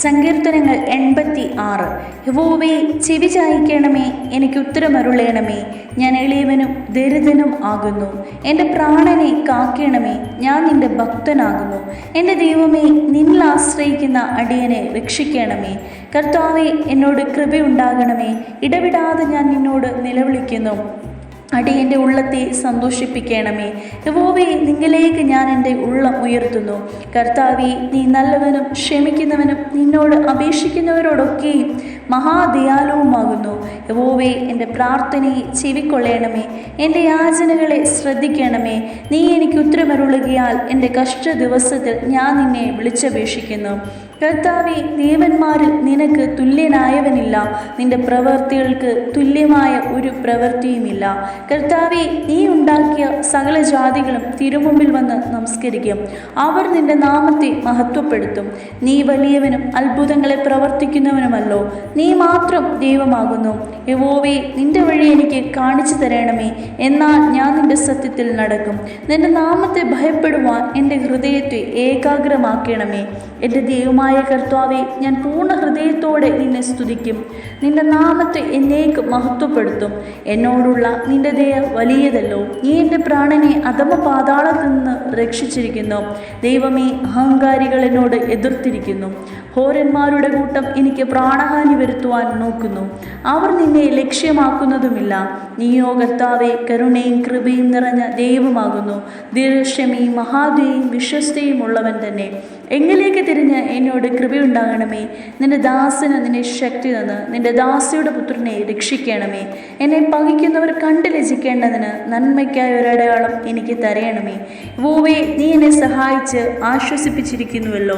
സങ്കീർത്തനങ്ങൾ എൺപത്തി ആറ് ഹിവോവേ ചെവി ചായ്ക്കണമേ എനിക്ക് ഉത്തരമരുളയണമേ ഞാൻ എളിയവനും ദരിദ്രനും ആകുന്നു. എന്റെ പ്രാണനെ കാക്കണമേ ഞാൻ നിന്റെ ഭക്തനാകുന്നു. എന്റെ ദൈവമേ നിന്നിൽ ആശ്രയിക്കുന്ന അടിയനെ രക്ഷിക്കണമേ. കർത്താവെ എന്നോട് കൃപയുണ്ടാകണമേ ഇടവിടാതെ ഞാൻ നിന്നോട് നിലവിളിക്കുന്നു. അടിയന്റെ ഉള്ളത്തെ സന്തോഷിപ്പിക്കണമേ. യഹോവേ നിങ്ങളിലേക്ക് ഞാൻ എന്റെ ഉള്ളം ഉയർത്തുന്നു. കർത്താവെ നീ നല്ലവനും ക്ഷമിക്കുന്നവനും നിന്നോട് അപേക്ഷിക്കുന്നവരോടൊക്കെയും മഹാദയാലുവുമാകുന്നു. യഹോവേ എന്റെ പ്രാർത്ഥനയെ ചെവിക്കൊള്ളണമേ. എന്റെ യാചനകളെ ശ്രദ്ധിക്കണമേ. നീ എനിക്ക് ഉത്തരമരുളുകയാൽ എന്റെ കഷ്ട ദിവസത്തിൽ ഞാൻ നിന്നെ വിളിച്ചപേക്ഷിക്കുന്നു. കർത്താവെ ദേവന്മാരിൽ നിനക്ക് തുല്യനായവനില്ല. നിന്റെ പ്രവൃത്തികൾക്ക് തുല്യമായ ഒരു പ്രവൃത്തിയുമില്ല. കർത്താവെ നീ ഉണ്ടാക്കിയ സകല ജാതികളും തിരുമുമ്പിൽ വന്ന് നമസ്കരിക്കും. അവർ നിന്റെ നാമത്തെ മഹത്വപ്പെടുത്തും. നീ വലിയവനും അത്ഭുതങ്ങളെ പ്രവർത്തിക്കുന്നവനുമല്ലോ. നീ മാത്രം ദൈവമാകുന്നു. യവോവേ നിന്റെ വഴി എനിക്ക് കാണിച്ചു തരണമേ. എന്നാൽ ഞാൻ നിന്റെ സത്യത്തിൽ നടക്കും. നിന്റെ നാമത്തെ ഭയപ്പെടുവാൻ എന്റെ ഹൃദയത്തെ ഏകാഗ്രമാക്കണമേ. എന്റെ ദൈവമായ കർത്താവെ ഞാൻ പൂർണ ഹൃദയത്തോടെ നിന്നെ സ്തുതിക്കും. നിന്റെ നാമത്തെ എന്നേക്ക് മഹത്വപ്പെടുത്തും. എന്നോടുള്ള നിന്റെ ദയ വലിയതല്ലോ. നീ എന്റെ പ്രാണനെ അധമ പാതാളത്തിൽ നിന്ന് രക്ഷിച്ചിരിക്കുന്നു. ദൈവമേ അഹങ്കാരികൾ എന്നോട് എതിർത്തിരിക്കുന്നു. ഹോരന്മാരുടെ കൂട്ടം എനിക്ക് പ്രാണഹാനി വരുത്തുവാൻ നോക്കുന്നു. അവർ നിന്നെ ലക്ഷ്യമാക്കുന്നതുമില്ല. നീയോ കർത്താവെ കരുണയും കൃപയും നിറഞ്ഞ ദൈവമാകുന്നു. ദീർഘക്ഷമയും മഹാദയും വിശ്വസ്തയും ഉള്ളവൻ തന്നെ. എങ്കിലേക്ക് തിരിഞ്ഞ് എന്നോട് കൃപയുണ്ടാകണമേ? നിന്റെ ദാസന് നിന്നെ ശക്തി തന്ന് നിന്റെ ദാസിയുടെ പുത്രനെ രക്ഷിക്കണമേ. എന്നെ പകിക്കുന്നവർ കണ്ടു രചിക്കേണ്ടതിന് നന്മയ്ക്കായ ഒരടയാളം എനിക്ക് തരയണമേ. വോവേ നീ എന്നെ സഹായിച്ച് ആശ്വസിപ്പിച്ചിരിക്കുന്നുവല്ലോ.